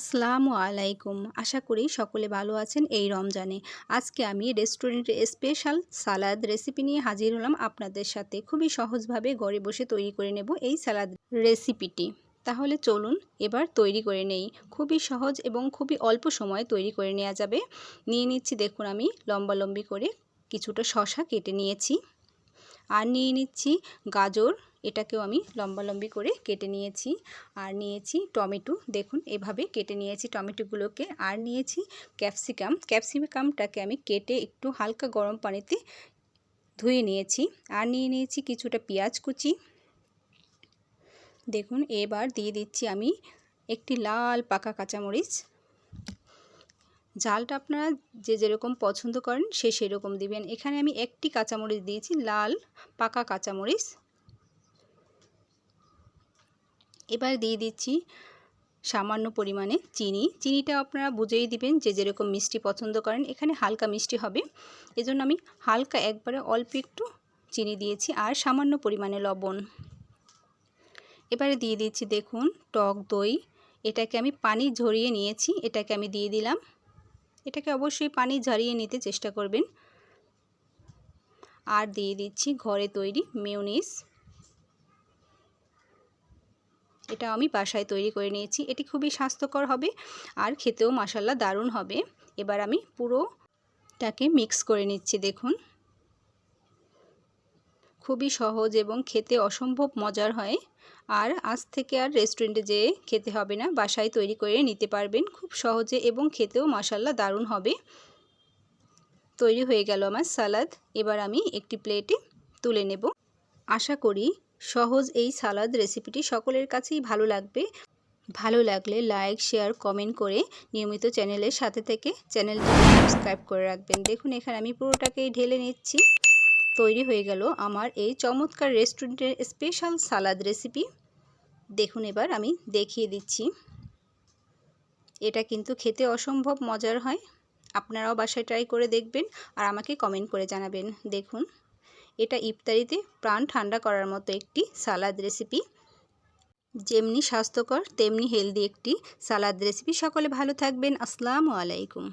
আসসালামু আলাইকুম। আশা করি সকলে ভালো আছেন এই রমজানে। আজকে আমি রেস্টুরেন্টের স্পেশাল সালাদ রেসিপি নিয়ে হাজির হলাম আপনাদের সাথে। খুবই সহজভাবে ঘরে বসে তৈরি করে নেব এই সালাদ রেসিপিটি তাহলে চলুন এবার তৈরি করে নেই। খুবই সহজ এবং খুবই অল্প সময়ে তৈরি করে নেওয়া যাবে। নিয়ে নিচ্ছি দেখুন আমি লম্বা লম্বি করে কিছুটা শশা কেটে নিয়েছি। আর নিয়ে নিচ্ছি গাজর এটাকেও আমি লম্বালম্বি করে কেটে নিয়েছি আর নিয়েছি টমেটো। দেখুন, এভাবে কেটে নিয়েছি টমেটোগুলোকে। আর নিয়েছি ক্যাপসিকাম। ক্যাপসিকামটাকে আমি কেটে একটু হালকা গরম পানিতে ধুয়ে নিয়েছি। আর নিয়ে নিয়েছি কিছুটা পেঁয়াজ কুচি। দেখুন, এবার দিয়ে দিচ্ছি আমি একটি লাল পাকা কাঁচামরিচ। ঝালটা আপনারা যে যেরকম পছন্দ করেন সে সেরকম দিবেন। এখানে আমি একটি কাঁচামরিচ দিয়েছি, লাল পাকা কাঁচামরিচ। এবার দিয়ে দিচ্ছি সামান্য পরিমাণে চিনি। চিনিটা আপনারা বুঝেই দিবেন যে যেরকম মিষ্টি পছন্দ করেন। এখানে হালকা মিষ্টি হবে। এজন্য আমি হালকা একবারে অল্প একটু চিনি দিয়েছি আর সামান্য পরিমাণে লবণ। এবারে দিয়ে দিচ্ছি দেখুন টক দই। এটাকে আমি পানি ঝরিয়ে নিয়েছি। এটাকে আমি দিয়ে দিলাম। এটাকে অবশ্যই পানি ঝরিয়ে নিতে চেষ্টা করবেন। আর দিয়ে দিচ্ছি ঘরে তৈরি মেয়নিস এটা আমি বাসায় তৈরি করে নিয়েছি। এটি খুবই স্বাস্থ্যকর হবে আর খেতেও মশাল্লা দারুণ হবে। এবার আমি পুরোটাকে মিক্স করে নিচ্ছি, দেখুন। খুবই সহজ এবং খেতে অসম্ভব মজার হয়। আর আজ থেকে আর রেস্টুরেন্টে যেয়ে খেতে হবে না, বাসায় তৈরি করে নিতে পারবেন। খুব সহজে এবং খেতেও মশাল্লা দারুণ হবে। তৈরি হয়ে গেল আমার সালাদ। এবার আমি একটি প্লেটে তুলে নেব। আশা করি সহজ এই সালাদ রেসিপিটি সকলের কাছেই ভালো লাগবে। ভালো লাগলে লাইক শেয়ার কমেন্ট করে নিয়মিত চ্যানেলের সাথে থেকে চ্যানেলটি সাবস্ক্রাইব করে রাখবেন। দেখুন এখানে আমি পুরোটাকেই ঢেলে নিচ্ছি। তৈরি হয়ে গেল আমার এই চমৎকার রেস্টুরেন্টের স্পেশাল সালাদ রেসিপি দেখুন এবার আমি দেখিয়ে দিচ্ছি। এটা কিন্তু খেতে অসম্ভব মজার হয়। আপনারাও বাসায় ট্রাই করে দেখবেন আর আমাকে কমেন্ট করে জানাবেন। দেখুন। এটা ইফতারিতে প্রাণ ঠান্ডা করার মতো একটি সালাদ রেসিপি যেমনি স্বাস্থ্যকর, তেমনি হেলদি একটি সালাদ রেসিপি সকলে ভালো থাকবেন। আসসালামু আলাইকুম।